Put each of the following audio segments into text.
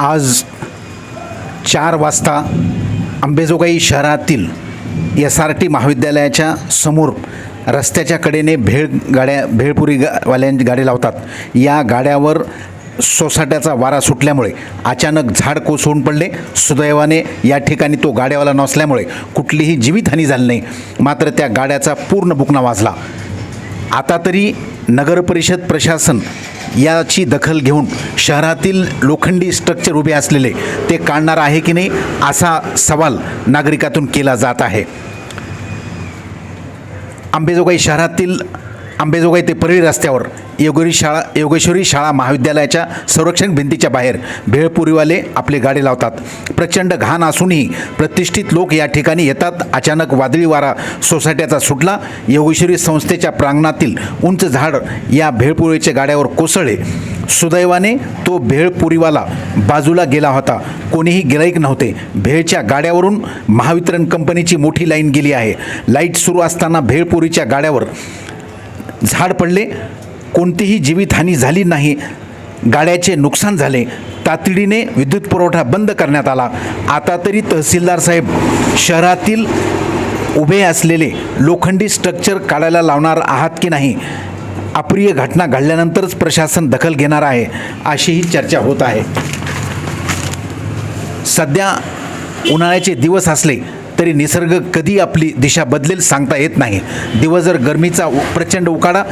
आज चार वाजता अंबेजोगाई शहरातील एस आर टी महाविद्यालयाच्या समोर रस्त्याच्या कडेने भेळ गाड्या भेळपुरी गा गाडी लावतात. या गाड्यावर सोसाट्याचा वारा सुटल्यामुळे अचानक झाड कोसळून पडले. सुदैवाने या ठिकाणी तो गाड्यावाला नसल्यामुळे कुठलीही जीवितहानी झाली नाही. मात्र त्या गाड्याचा पूर्ण बुकना वाजला आता तरी नगरपरिषद प्रशासन याची दखल घेऊन शहरातील लोखंडी स्ट्रक्चर उभे असलेले ते काढणार आहे की नाही असा सवाल नागरिकातून केला जात आहे. आंबेजोगाई शहरातील आंबेजोगाई ते परळी रस्त्यावर योगेश्वरी शाळा योगेश्वरी शाळा महाविद्यालयाच्या संरक्षण भिंतीच्या बाहेर भेळपुरीवाले आपली गाडी लावतात. प्रचंड घाण असूनही प्रतिष्ठित लोक या ठिकाणी येतात. अचानक वादळी वारा सोसायट्याचा सुटला. योगेश्वरी संस्थेच्या प्रांगणातील उंच झाड या भेळपुरीच्या गाड्यावर कोसळले. सुदैवाने तो भेळपुरीवाला बाजूला गेला होता. कोणीही गिराईक नव्हते. भेळच्या गाड्यावरून महावितरण कंपनीची मोठी लाईन गेली आहे. लाइट सुरू असताना भेळपुरीच्या गाड्यावर झाड पडले कोणतीही जीवितहानी झाली नाही. गाड्याचे नुकसान झाले. तातडीने विद्युत पुरवठा बंद करण्यात आला. आता तरी तहसीलदार साहेब शहरातील उभे असलेले लोखंडी स्ट्रक्चर काढायला लावणार आहात की नाही? अप्रिय घटना घडल्यानंतरच प्रशासन दखल घेणार आहे अशीही चर्चा होत आहे. सध्या उन्हाळ्याचे दिवस असले तरी निसर्ग कधी आपली दिशा बदलेल सांगता येत नाही. दिवस जर गरमीचा उ- प्रचंड उकाडा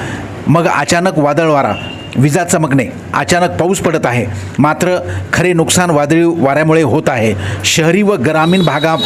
मग अचानक वादळ वारा. विजा चमकणे. अचानक पाऊस पडत आहे. मात्र खरे नुकसान वादळी वाऱ्यामुळे होत आहे. शहरी व ग्रामीण भागात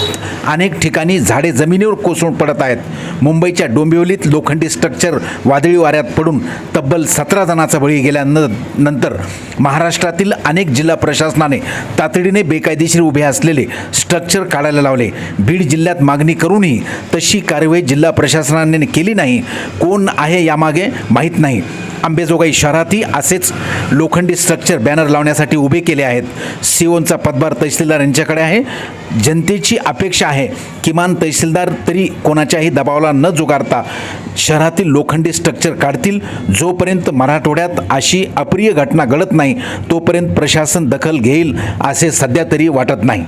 अनेक ठिकाणी झाडे जमिनीवर कोसळून पडत आहेत. मुंबईच्या डोंबिवलीत लोखंडी स्ट्रक्चर वादळी वाऱ्यात पडून तब्बल सतरा जणांचा बळी गेल्यानं नंतर महाराष्ट्रातील अनेक जिल्हा प्रशासनाने तातडीने बेकायदेशीर उभे असलेले स्ट्रक्चर काढायला लावले. बीड जिल्ह्यात मागणी करूनही तशी कारवाई जिल्हा प्रशासनाने केली नाही. कोण आहे यामागे माहीत नाही. अंबेजोगाई शहरातही असेच लोखंडी स्ट्रक्चर बॅनर लावण्यासाठी उभे केले आहेत. सिओनचा पदभार तहसीलदार यांच्याकडे आहे. जनतेची अपेक्षा आहे किमान तहसीलदार तरी कोणाच्याही दबावाला न जुगारता शहरातील लोखंडी स्ट्रक्चर काढतील. जोपर्यंत मराठवाड्यात अशी अप्रिय घटना घडत नाही तोपर्यंत प्रशासन दखल घेईल असे सध्या तरी वाटत नाही.